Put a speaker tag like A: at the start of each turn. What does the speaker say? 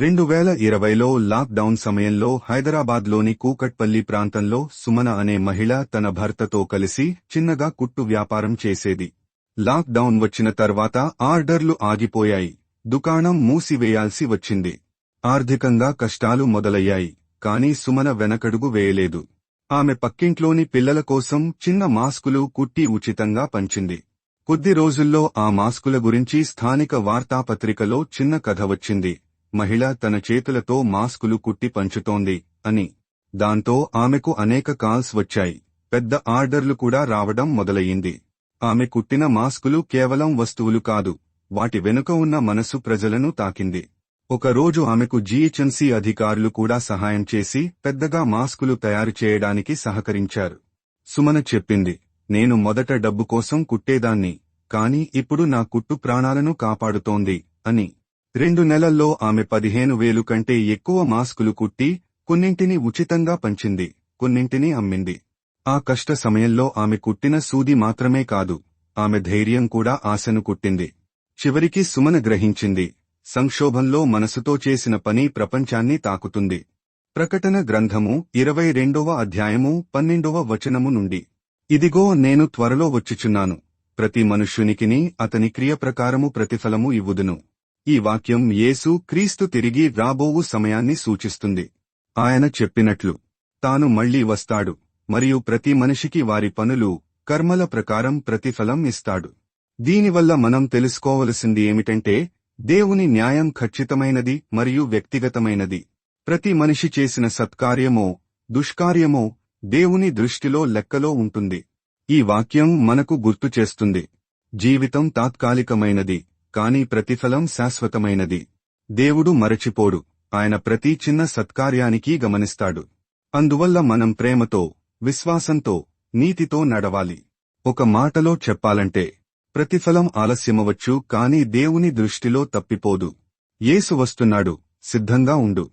A: రెండు వేల ఇరవైలో లాక్డౌన్ సమయంలో హైదరాబాద్లోని కూకట్పల్లి ప్రాంతంలో సుమన అనే మహిళ తన భర్తతో కలిసి చిన్నగా కుట్టు వ్యాపారం చేసేది. లాక్డౌన్ వచ్చిన తర్వాత ఆర్డర్లు ఆగిపోయాయి. దుకాణం మూసివేయాల్సి వచ్చింది. ఆర్థికంగా కష్టాలు మొదలయ్యాయి కాని సుమన వెనకడుగు వేయలేదు. ఆమె పక్కింట్లోని పిల్లల కోసం చిన్న మాస్కులు కుట్టి ఉచితంగా పంచింది. కొద్ది రోజుల్లో ఆ మాస్కుల గురించి స్థానిక వార్తాపత్రికలో చిన్న కథ వచ్చింది. మహిళ తన చేతులతో మాస్కులు కుట్టి పంచుతోంది అని. దాంతో ఆమెకు అనేక కాల్స్ వచ్చాయి. పెద్ద ఆర్డర్లు కూడా రావడం మొదలయ్యింది. ఆమె కుట్టిన మాస్కులు కేవలం వస్తువులు కాదు వాటి వెనుక ఉన్న మనసు ప్రజలను తాకింది. ఒకరోజు ఆమెకు జీహెచ్ఎంసీ అధికారులు కూడా సహాయం చేసి పెద్దగా మాస్కులు తయారు చేయడానికి సహకరించారు. సుమన చెప్పింది నేను మొదట డబ్బు కోసం కుట్టేదాన్ని కాని ఇప్పుడు నా కుట్టు ప్రాణాలను కాపాడుతోంది అని. రెండు నెలల్లో ఆమె పదిహేను వేలు కంటే ఎక్కువ మాస్కులు కుట్టి కొన్నింటిని ఉచితంగా పంచింది కొన్నింటిని అమ్మింది. ఆ కష్ట సమయంలో ఆమె కుట్టిన సూది మాత్రమే కాదు ఆమె ధైర్యం కూడా ఆశను కుట్టింది. చివరికి సుమన గ్రహించింది సంక్షోభంలో మనసుతో చేసిన పని ప్రపంచాన్ని తాకుతుంది. ప్రకటన గ్రంథము ఇరవై రెండవ అధ్యాయము పన్నెండవ వచనము నుండి. ఇదిగో నేను త్వరలో వచ్చుచున్నాను ప్రతి మనుష్యునికిని అతని క్రియ ప్రకారము ప్రతిఫలము ఇవ్వుదును. ఈ వాక్యం యేసు క్రీస్తు తిరిగి రాబోవు సమయాన్ని సూచిస్తుంది. ఆయన చెప్పినట్లు తాను మళ్ళీ వస్తాడు మరియు ప్రతి మనిషికి వారి పనులు కర్మల ప్రకారం ప్రతిఫలం ఇస్తాడు. దీనివల్ల మనం తెలుసుకోవలసింది ఏమిటంటే దేవుని న్యాయం ఖచ్చితమైనది మరియు వ్యక్తిగతమైనది. ప్రతి మనిషి చేసిన సత్కార్యమో దుష్కార్యమో దేవుని దృష్టిలో లెక్కలో ఉంటుంది. ఈ వాక్యం మనకు గుర్తు చేస్తుంది. జీవితం తాత్కాలికమైనది. కాని ప్రతిఫలం శాశ్వతమైనది. దేవుడు మరచిపోడు. ఆయన ప్రతి చిన్న సత్కార్యానికి గమనిస్తాడు. అందువల్ల మనం ప్రేమతో విశ్వాసంతో నీతితో నడవాలి. ఒక మాటలో చెప్పాలంటే ప్రతిఫలం ఆలస్యమవచ్చు కాని దేవుని దృష్టిలో తప్పిపోదు. యేసు వస్తున్నాడు. సిద్ధంగా ఉండు.